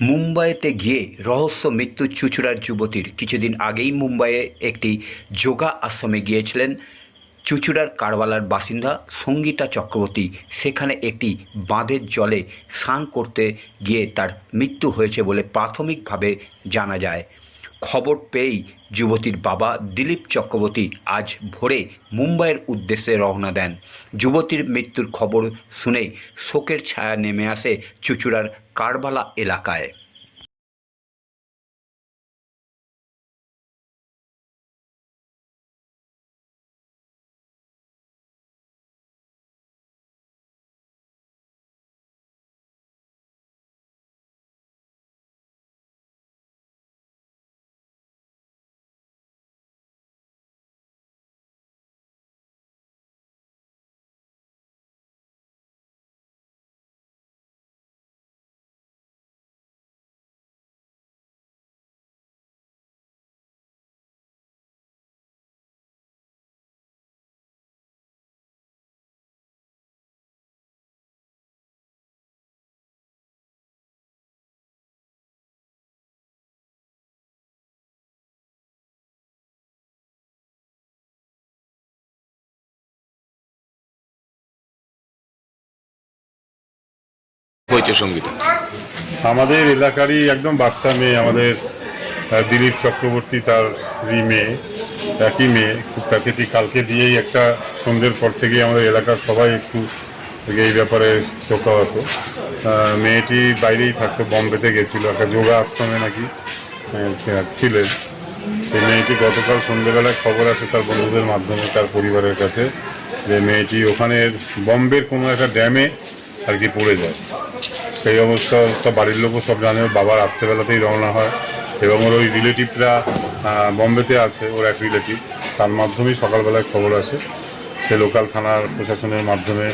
মুম্বাইতে গিয়ে রহস্য মৃত্যু চুচুড়ার যুবতীর কিছুদিন আগেই মুম্বাইয়ে একটি যোগা আশ্রমে গিয়েছিলেন চুচুড়ার কারওয়ালার বাসিন্দা সঙ্গীতা চক্রবর্তী। সেখানে একটি বাঁধের জলে স্নান করতে গিয়ে তার মৃত্যু হয়েছে বলে প্রাথমিকভাবে জানা যায়। খবর পেয়েই যুবতীর বাবা দিলীপ চক্রবর্তী আজ ভোরে মুম্বাইয়ের উদ্দেশ্যে রওনা দেন। যুবতীর মৃত্যুর খবর শুনেই শোকের ছায়া নেমে আসে চুচুড়ার কারবালা এলাকায়। হয়েছে সঙ্গীতা। আমাদের এলাকারই একদম বাচ্চা মেয়ে, আমাদের দিলীপ চক্রবর্তী তার মেয়ে, একই মেয়ে, খুব প্যাথেটিক কালকে দিয়েই একটা সন্ধ্যের পর থেকে আমাদের এলাকার সবাই একটু এই ব্যাপারে শোকাহত মেয়েটি বাইরেই থাকতো, বম্বেতে গেছিল, একটা যোগা আশ্রমে নাকি ছিলেন। সেই মেয়েটি গতকাল সন্ধ্যেবেলায় খবর আসে তার বন্ধুদের মাধ্যমে, তার পরিবারের কাছে, যে মেয়েটি ওখানে বম্বের কোনো একটা ড্যামে আর কি পড়ে যায়। সেই অবস্থা অবস্থা, বাড়ির লোকও সব জানে, বাবা রাত্রেবেলাতেই রওনা হয়। এবং ওর ওই রিলেটিভরা বম্বেতে আছে, ওর এক রিলেটিভ তার মাধ্যমেই সকালবেলায় খবর আসে। সে লোকাল থানার প্রশাসনের মাধ্যমে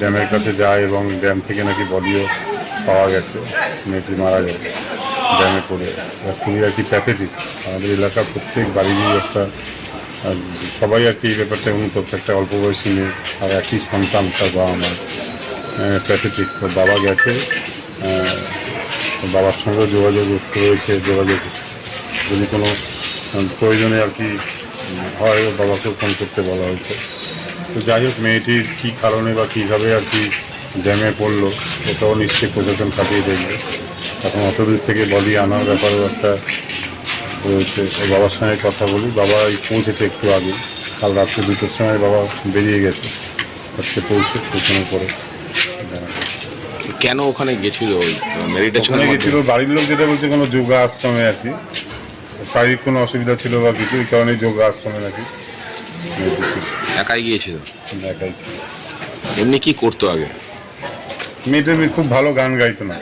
ড্যামের কাছে যায় এবং ড্যাম থেকে নাকি বডিও পাওয়া গেছে। মেয়েটি মারা যায় ড্যামে পড়ে। খুবই আর কি প্যাথেটিক আমাদের এলাকার প্রত্যেক বাড়িরই একটা সবাই আর কি এই ব্যাপারটা অনুতপ্ত একটা অল্প বয়সী মেয়ে, আর একই সন্তান, তার বাবা মা প্যাথেটিক বাবা গেছে বাবার সঙ্গে যোগাযোগ রয়েছে, যোগাযোগ যদি কোনো প্রয়োজনে আর কি হয়, ওর বাবাকেও ফোন করতে বলা হয়েছে। তো যাই হোক, মেয়েটির কী কারণে বা কীভাবে আর কি ড্যামে পড়ল ওটাও নিশ্চয়ই প্রশাসন কাটিয়ে দেখবে। এখন অত দূর থেকে বডি আনার ব্যাপারেও একটা রয়েছে। বাবার সঙ্গে কথা বলি, বাবা পৌঁছেছে একটু আগে। কাল রাত্রে দুটোর সময় বাবা বেরিয়ে গেছে, আজকে পৌঁছে পৌঁছানোর পরে। কেন ওখানে গেছিল ওই ওখানে মেডিটেশনের গেছিল বাড়ির লোক যেটা বলছে কোনো যোগা আশ্রমে আর কি। শারীরিক কোনো অসুবিধা ছিল বা কিছু এই কারণে যোগা আশ্রমে নাকি একাই গিয়েছিল? একাই ছিল। এমনি কি করতো আগে? মেয়েটা খুব ভালো গান গাইতো না।